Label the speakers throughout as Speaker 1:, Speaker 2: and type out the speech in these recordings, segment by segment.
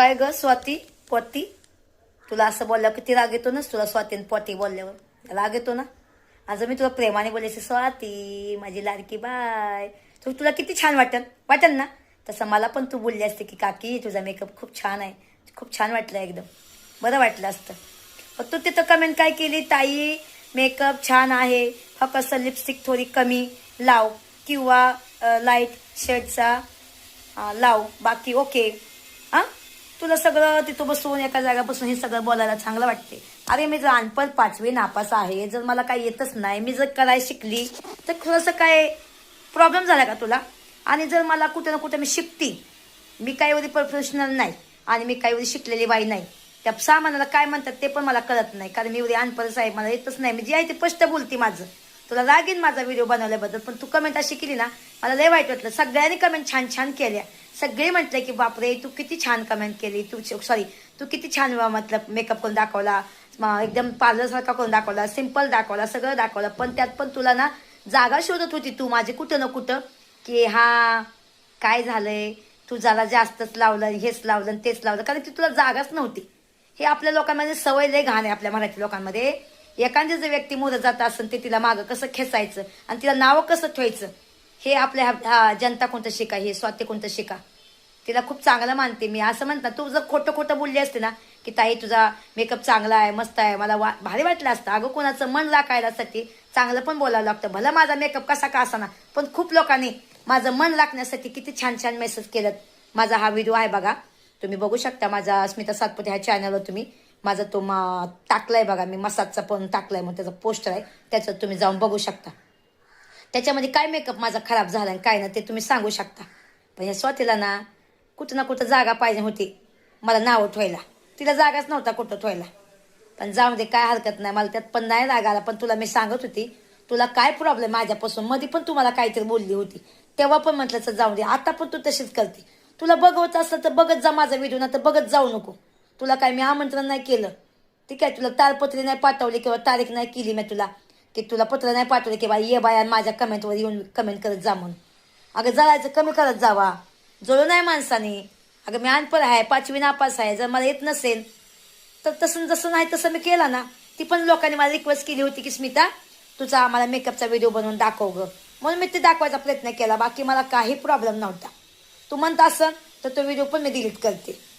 Speaker 1: काय ग स्वाती? पोती? तुला असं बोलल्यावर किती राग येतो ना तुला स्वातीन पोती बोलल्यावर. राग येतो ना. आज मी तुला प्रेमाने बोलायची स्वाती माझी लाडकी बाय तू तुला किती छान वाटेल वाटेल ना? तसं मला पण तू बोलली असते की काकी तुझा मेकअप खूप छान आहे. खूप छान वाटलं एकदम. बरं वाटलं असतं. पण तू तिथं कमेंट काय केली? ताई मेकअप छान आहे. फक्त लिपस्टिक थोडी कमी लाव किंवा लाइट शेडचा लाव. बाकी ओके हां तुला सगळं तिथं बसून एका जागा बसून हे सगळं बोलायला चांगलं वाटते. अरे मी जर अनपढ पाचवी नापास आहे जर मला काही येतच नाही मी जर करायला शिकली तर थोडंसं काय प्रॉब्लेम झाला का तुला? आणि जर मला कुठे ना कुठे मी शिकती मी काही एवढी प्रोफेशनल नाही आणि मी काही एवढी शिकलेली बाई नाही. त्या सामानाला काय म्हणतात ते पण मला कळत नाही कारण मी एवढी अनपढ आहे मला येतच नाही. मी जे आहे ते स्पष्ट बोलते माझं. तुला रागीन माझा व्हिडिओ बनवल्याबद्दल पण तू कमेंट अशी केली ना मला लय वाईट वाटलं. सगळ्यांनी कमेंट छान छान केल्या. सगळे म्हटले की बापरे तू किती छान कमेंट केली. तू सॉरी तू किती छान मतलब मेकअप करून दाखवला. एकदम पार्लरसारखा करून दाखवला. सिंपल दाखवला सगळं दाखवलं. पण त्यात पण तुला ना जागा शोधत होती तू माझी कुठं ना कुठं की हा काय झालंय? तू जरा जास्तच लावलं हेच लावलं आणि तेच लावलं. कारण ती तुला जागाच नव्हती. हे आपल्या लोकांमध्ये सवय लय घाण आहे आपल्या मराठी लोकांमध्ये. एखादी जर व्यक्ती मोर जात असेल ते तिला मागं कसं खेचायचं आणि तिला नावं कसं ठेवायचं हे आपल्या हा- जनता कोणतं शिका हे स्वाती कोणतं शिका? तिला खूप चांगलं मानते मी. असं म्हणतात तू जर खोटं खोटं बोलली असते ना की ताई तुझा मेकअप चांगला आहे मस्त आहे मला वा भारी वाटलं असतं. अगं कोणाचं मन राखायलासाठी चांगलं पण बोलावं लागतं. भला माझा मेकअप कसा का असाना पण खूप लोकांनी माझं मन राखण्यासाठी किती छान छान मेसेज केलं माझा हा व्हिडिओ आहे बघा. तुम्ही बघू शकता माझा अस्मिता सातपुते ह्या चॅनलवर तुम्ही. माझा तो मा टाकलाय बघा मी मसाजचा पण टाकलाय मग त्याचा पोस्टर आहे. त्याच्यात तुम्ही जाऊन बघू शकता. त्याच्यामध्ये काय मेकअप माझा खराब झाला आणि काय ना ते तुम्ही सांगू शकता. पण या स्वातीला ना कुठं ना कुठं जागा पाहिजे होती. मला नावं ठेवायला. तिला जागाच नव्हता कुठं ठेवायला. पण जाऊ दे काय हरकत नाही. मला त्यात पण नाही राग आला. पण तुला मी सांगत होती तुला काय प्रॉब्लेम माझ्यापासून? मध्ये पण तुम्हाला काहीतरी बोलली होती. तेव्हा पण म्हटलं तर जाऊ दे. आता पण तू तशीच करते. तुला बघवत असलं तर बघत जा माझा व्हिडिओ ना तर बघत जाऊ नको. तुला काय मी आमंत्रण नाही केलं? ठीक आहे तुला तारपत्री नाही पाठवली किंवा तारीख नाही केली मी तुला. की तुला पत्र नाही पाठवले की बा ये बाया माझ्या कमेंटवर येऊन कमेंट करत जा म्हणून. अगं जळायचं कमी करत जावा. जळू नाही माणसाने. अगं मी अनपढ आहे पाचवी नापास आहे. जर मला येत नसेल तर तसं जसं नाही तसं मी केला ना. ती पण लोकांनी मला रिक्वेस्ट केली होती की स्मिता तुझा आम्हाला मेकअपचा व्हिडिओ बनवून दाखव गं. म्हणून मी ते दाखवायचा प्रयत्न केला. बाकी मला काही प्रॉब्लेम नव्हता. तू म्हणत असं तर तो व्हिडिओ पण मी डिलीट करते.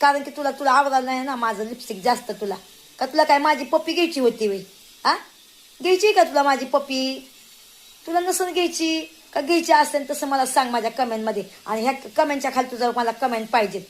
Speaker 1: कारण की तुला तुला आवडला नाही ना माझं लिपस्टिक जास्त तुला. का तुला काय माझी पप्पी घ्यायची होती वे हा? घ्यायची का तुला माझी पप्पी? तुला नसून घ्यायची? का घ्यायची असेल तसं मला सांग माझ्या कमेंटमध्ये आणि ह्या कमेंटच्या खाली तुझं मला कमेंट पाहिजे.